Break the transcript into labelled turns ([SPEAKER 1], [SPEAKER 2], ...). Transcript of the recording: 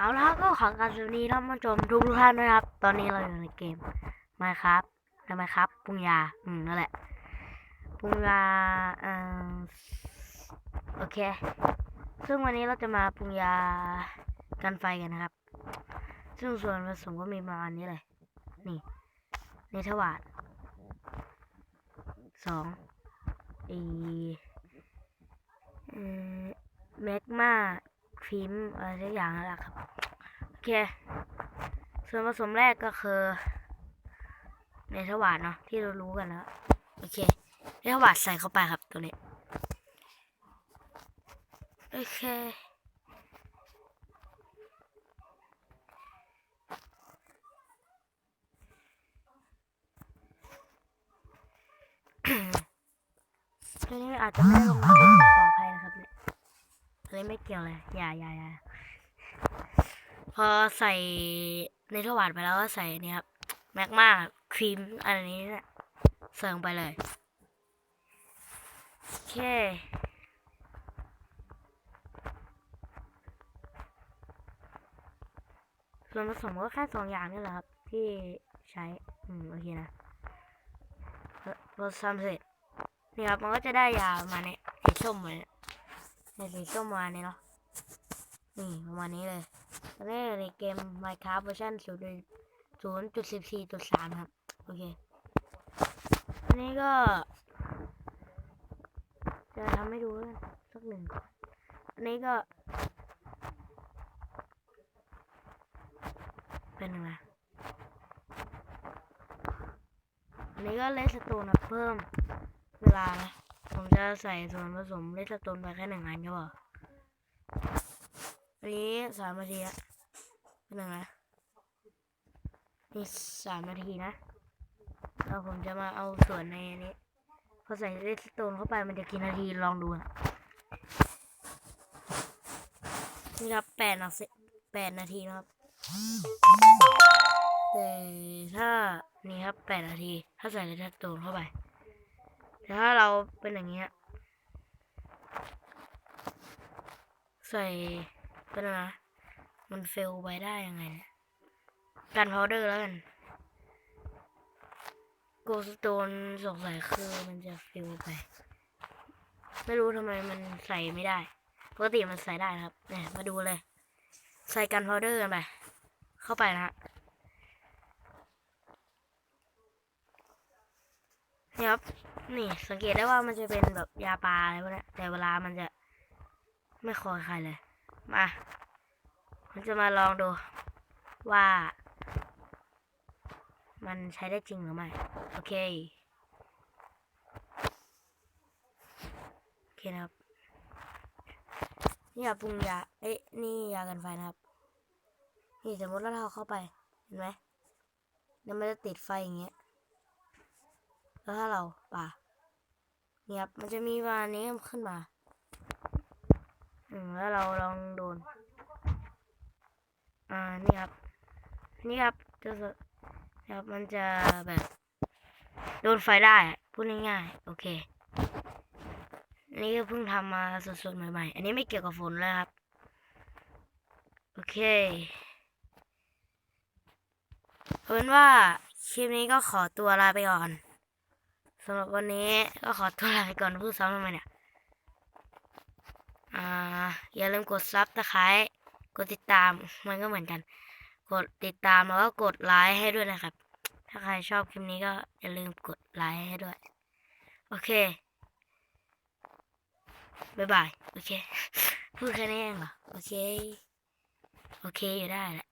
[SPEAKER 1] เอาละก็ของการสวัสดีท่านผู้ชมทุกท่านนะครับ ตอนนี้เราอยู่ในเกมมาครับทำไมครับปุงยา อืมนั่นแหละปุงยาเอ่อโอเค ซึ่งวันนี้เราจะมาปรุงยากันไฟกันนะครับ ซึ่งส่วนผสมก็มีประมาณนี้เลย นี่เนเธอร์วาดสองอีเอ่อแมกมาครีมอะไรสักอย่างนั่นแหละครับ เค ส่วนผสมแรกก็คือเนเธอร์วาดเนาะที่เรารู้กันแล้ว โอเคเนเธอร์วาดใส่เข้าไปครับตัวนี้ โอเคตัวนี้อาจจะไม่ได้ลงมาขออภัยนะครับเนี่ยตัวนี้ไม่เกี่ยวเลย อย่าอย่าอย่า อใส่ในทวารไปแล้วก็ใส่นี่ครับแมกมาครีมอันนี้เนี่ยเสริมไปเลยโอเคส่วนผสมก็แค่สองอย่างนี่แหละครับ ที่ใช้ อืม โอเคนะพอพอทำเสร็จนี่ครับ มันก็จะได้ยามาณนี้สีส้มมือนในสีส้มมาณนี้เนาะ นี่ประมาณนี้เลยตอนนี้ในเกม Minecraft เวอร์ชันศูนย์ศูนย์จุดสิบสี่จุดสามครับ โอเค อันนี้ก็ จะทำให้ดูกันสักหนึ่งอันนี้ก็ เป็นยังไงอันนี้ก็เลสโตนนะเพิ่ม เวลานะผมจะใส่ส่วนผสมเลสโตนไปแค่หนึ่งอันก็พอ อันนี้สามนาทีละเป็นยังไงนี่สามนาทีนะแล้วผมจะมาเอาส่วนในอันนี้พอใส่เลสโตนเข้าไปมันจะกี่นาทีลองดูนะนี่ครับแปดนาทีแปดนาทีนะครับ แต่ถ้านี่ครับแปดนาที ถ้าใส่เลสโตนเข้าไปแต่ถ้าเราเป็นอย่างเงี้ยใส่ เป็นอะไรนะมันเฟลไปได้ยังไงเนี่ยกันพาวเดอร์แล้วกันโกสโตนสงสัยคือมันจะเฟลไป ไม่รู้ทำไมมันใส่ไม่ได้ปกติมันใส่ได้ครับเนี่ยมาดูเลย ใส่กันพาวเดอร์กันไป เข้าไปนะฮะนี่ครับ นี่สังเกตได้ว่ามันจะเป็นแบบยาปลาอะไรพวกนี้แต่เวลามันจะไม่คอยใครเลย มามันจะมาลองดู ว่า มันใช้ได้จริงหรือไม่ โอเค โอเคนะครับ นี่ยาปรุงยา เอ๊ะ นี่ยากันไฟนะครับ นี่สมมติว่าเราเข้าไป เห็นไหมแล้วมันจะติดไฟอย่างเงี้ย แล้วถ้าเราป่าเนี่ยครับ มันจะมีประมาณนี้ขึ้นมา อืมแล้วเราลองโดน อ่านี่ครับ นี่ครับจะสครับมันจะแบบ โดนไฟได้พูดง่ายๆโอเคนนี้ก็เพิ่งทำมาสดๆใหม่ๆ อันนี้ไม่เกี่ยวกับฝนเลยครับ โอเคเอาเป็นว่าคลิปนี้ก็ขอตัวลาไปก่อนสำหรับวันนี้ก็ขอตัวลาไปก่อนพูดซ้ำทำไมเนี่ย อ่า อย่าลืมกดซับตะไคร้กดติดตามมันก็เหมือนกัน กดติดตามแล้วก็กดไลค์ให้ด้วยนะครับ ถ้าใครชอบคลิปนี้ก็อย่าลืมกดไลค์ให้ด้วย โอเคบายบาย โอเค พูดแค่นี้เองเหรอ โอเค โอเค อยู่ได้แหละ